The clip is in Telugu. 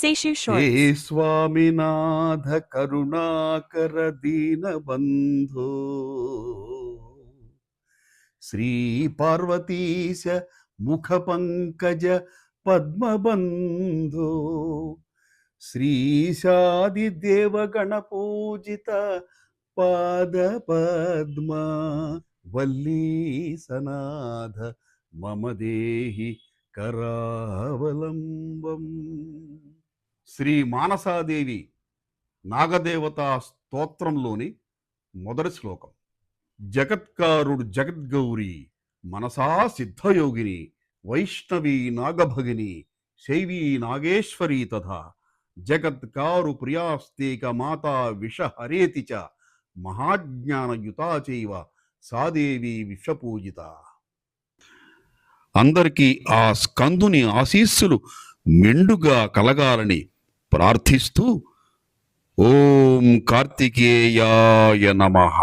Seishu Shorts. Hey, Swaminatha Karunakara Deenabandhu श्रीपार्वतीश मुखपङ्कज पद्मबन्धो श्रीशादिदेवगणपूजित पादपद्मा वल्लीसनाथ मम देहि करावलम्बम् శ్రీ మానసాదేవి నాగదేవత స్తోత్రంలోని మొదటి శ్లోకం. జగత్కారుడు జగద్గౌరి మనసా సిద్ధయోగిని వైష్ణవి నాగభగిని శైవీ నాగేశ్వరి తథా జగత్కారు ప్రియాస్తేక మాతా విషహరేతి చ మహాజ్ఞానయుతా చైవ సాదేవి విశ్వపూజిత. అందరికీ ఆ స్కందుని ఆశీస్సులు మెండుగా కలగాలని ప్రార్థిస్తూ ఓం కార్తికేయాయ నమః.